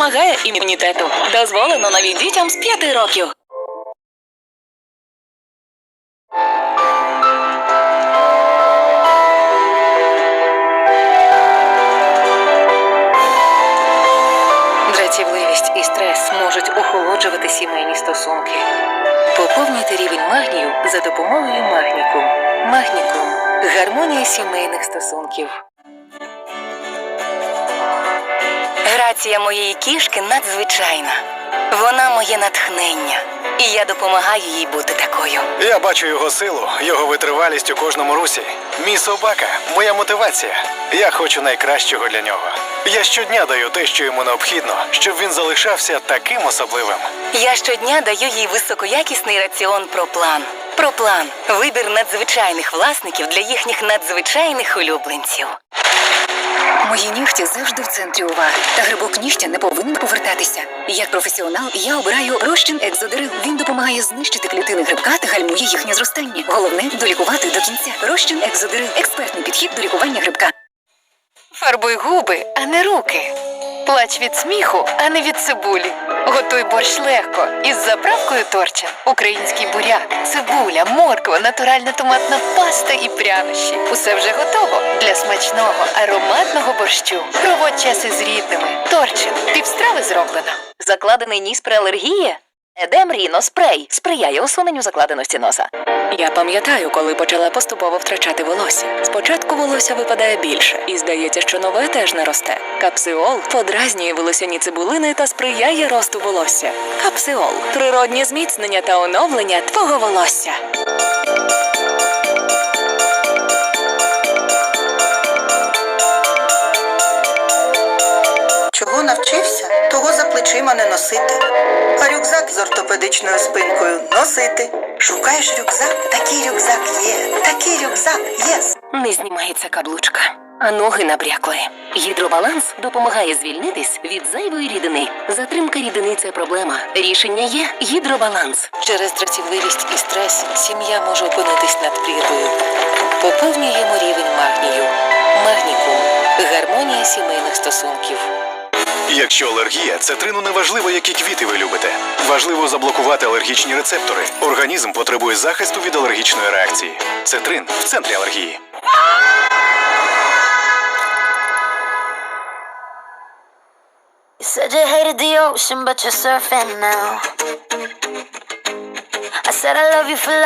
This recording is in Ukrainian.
допомагає імунітету. Дозволено навіть дітям з 5 років. Дратівливість і стрес можуть охолоджувати сімейні стосунки. Поповнюйте рівень магнію за допомогою магнікум. Магнікум гармонія сімейних стосунків. Грація моєї кішки надзвичайна. Вона моє натхнення, і я допомагаю їй бути такою. Я бачу його силу, його витривалість у кожному русі. Мій собака, моя мотивація. Я хочу найкращого для нього. Я щодня даю те, що йому необхідно, щоб він залишався таким особливим. Я щодня даю їй високоякісний раціон Проплан. Проплан вибір надзвичайних власників для їхніх надзвичайних улюбленців. Мої нігті завжди в центрі уваги. Та грибок нігтя не повинен повертатися. Як професіонал, я обираю розчин екзодерил. Він допомагає знищити клітини грибка та гальмує їхнє зростання. Головне долікувати до кінця. Розчин екзодерил експертний підхід до лікування грибка. Фарбуй губи, а не руки. Плач від сміху, а не від цибулі. Готуй борщ легко із заправкою торчин. Український буряк, цибуля, морква, натуральна томатна паста і прянощі. Усе вже готово для смачного ароматного борщу. Проводь час із рідними. Торчин. Півстрави зроблено. Закладений ніс при алергії? Едем Ріно спрей сприяє усуненню закладеності носа. Я пам'ятаю, коли почала поступово втрачати волосся. Спочатку волосся випадає більше, і здається, що нове теж не росте. Капсиол подразнює волосяні цибулини та сприяє росту волосся. Капсиол природні зміцнення та оновлення твого волосся. Чого навчився, за плечима не носити. А рюкзак з ортопедичною спинкою носити. Шукаєш рюкзак? Такий рюкзак є. Такий рюкзак є. Не знімається каблучка, а ноги набрякли. Гідробаланс допомагає звільнитись від зайвої рідини. Затримка рідини це проблема. Рішення є гідробаланс. Через дратівливість і стрес сім'я може опинитись над прірвою. Поповнюємо рівень магнію. Магнікум гармонія сімейних стосунків. Якщо алергія, цитрину не важливо, які квіти ви любите. Важливо заблокувати алергічні рецептори. Організм потребує захисту від алергічної реакції. Цитрин в центрі алергії. You said you hated the ocean, but you're surfing now. I said I love you for life.